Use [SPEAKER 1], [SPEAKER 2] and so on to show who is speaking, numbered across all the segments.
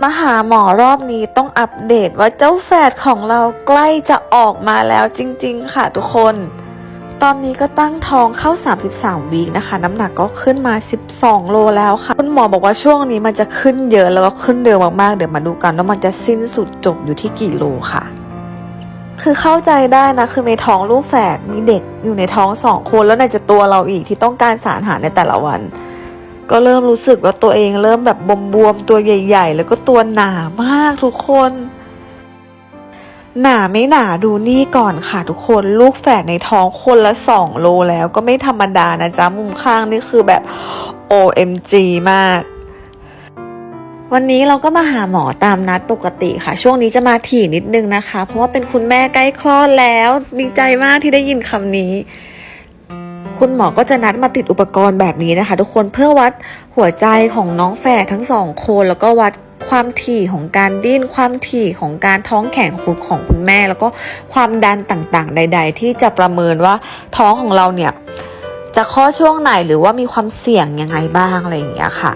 [SPEAKER 1] มาหาหมอรอบนี้ต้องอัปเดตว่าเจ้าแฝดของเราใกล้จะออกมาแล้วจริง ๆ ค่ะทุกคน ตอนนี้ก็ตั้งท้องเข้า 33 วีคนะคะ น้ำหนักก็ขึ้นมา 12 โลแล้วค่ะ คุณหมอบอกว่าช่วงนี้มันจะขึ้นเยอะแล้วก็ขึ้นเร็วมากๆ เดี๋ยวมาดูกันว่ามันจะสิ้นสุดจบอยู่ที่กี่โลค่ะ คือเข้าใจได้นะ คือในท้องลูกแฝดมีเด็กอยู่ในท้องสองคนแล้วในจะตัวเราอีกที่ต้องการสารอาหารในแต่ละวัน ก็เริ่มรู้สึกว่าตัวเองเริ่มแบบบวมๆตัวใหญ่ ๆ แล้วก็ตัวหนามากทุกคน หนาไม่หนาดูนี่ก่อนค่ะทุกคนลูกแฝดในท้องคนละสองโลแล้วก็ไม่ธรรมดานะจ๊ะมุมข้างนี่คือแบบ OMG มากวันนี้เราก็มาหาหมอตามนัดปกติค่ะ ช่วงนี้จะมาถี่นิดนึงนะคะ เพราะว่าเป็นคุณแม่ใกล้คลอดแล้ว ดีใจมากที่ได้ยินคำนี้ คุณหมอก็จะนัดมาติดอุปกรณ์แบบนี้นะคะ ทุกคนเพื่อวัดหัวใจของน้องแฝดทั้งสองคนแล้วก็วัดความถี่ของการดิ้น ความถี่ของการท้องแข็งของของคุณแม่ แล้วก็ความดันต่างๆ ใด ๆ ที่จะประเมินว่าท้องของเราเนี่ยจะคลอช่วงไหนหรือว่ามีความเสี่ยงยังไงบ้างอะไรอย่างเงี้ยค่ะ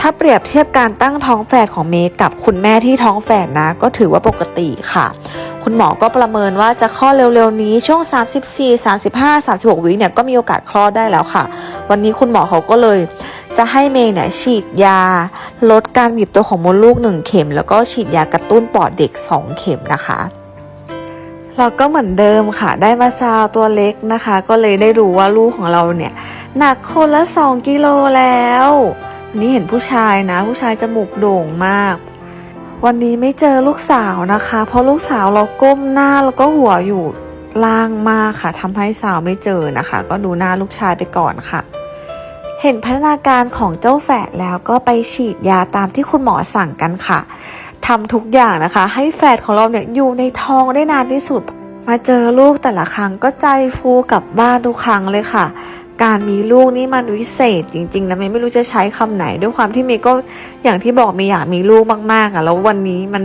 [SPEAKER 1] ถ้าเปรียบเทียบการตั้งท้องแฝดของเมย์กับคุณแม่ที่ท้องแฝดนะ ก็ถือว่าปกติค่ะ คุณหมอก็ประเมินว่าจะคลอดเร็วๆนี้ช่วง 34 35 36 วิเนี่ยก็มีโอกาสคลอดได้แล้วค่ะ วันนี้คุณหมอเขาก็เลย จะให้เมย์เนี่ยฉีดยา ลดการบีบตัวของมดลูก 1 เข็ม แล้วก็ฉีดยากระตุ้นปอดเด็ก 2 เข็มนะคะเราก็เหมือนเดิมค่ะ ได้มาซาวตัวเล็กนะคะ ก็เลยได้รู้ว่าลูกของเราเนี่ยหนักคนละ 2 กิโลแล้ววันนี้เห็นผู้ชายนะ ผู้ชายจมูกโด่งมาก วันนี้ไม่เจอลูกสาวนะคะ เพราะลูกสาวเราก้มหน้าแล้วก็หัวอยู่ล่างมากค่ะทำให้สาวไม่เจอนะคะ ก็ดูหน้าลูกชายไปก่อนค่ะ เห็นพัฒนาการของเจ้าแฝดแล้วก็ไปฉีดยาตามที่คุณหมอสั่งกันค่ะทำทุกอย่างนะคะ ให้แฝดของเราเนี่ยอยู่ในท้องได้นานที่สุด มาเจอลูกแต่ละครั้งก็ใจฟูกลับบ้านทุกครั้งเลยค่ะ การมีลูกนี่มันวิเศษจริงๆนะเมย์ไม่รู้จะใช้คำไหน ด้วยความที่เมย์ก็อย่างที่บอกเมย์อยากมีลูกมากๆอะแล้ววันนี้มัน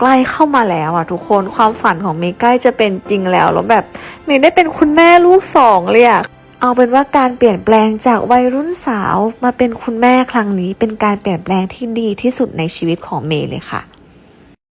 [SPEAKER 1] ใกล้เข้ามาแล้วอะทุกคนความฝันของเมย์ใกล้จะเป็นจริงแล้วแล้วแบบเมย์ได้เป็นคุณแม่ลูกสองเลยอะเอาเป็นว่าการเปลี่ยนแปลงจากวัยรุ่นสาวมาเป็นคุณแม่ครั้งนี้ เป็นการเปลี่ยนแปลงที่ดีที่สุดในชีวิตของเมย์เลยค่ะ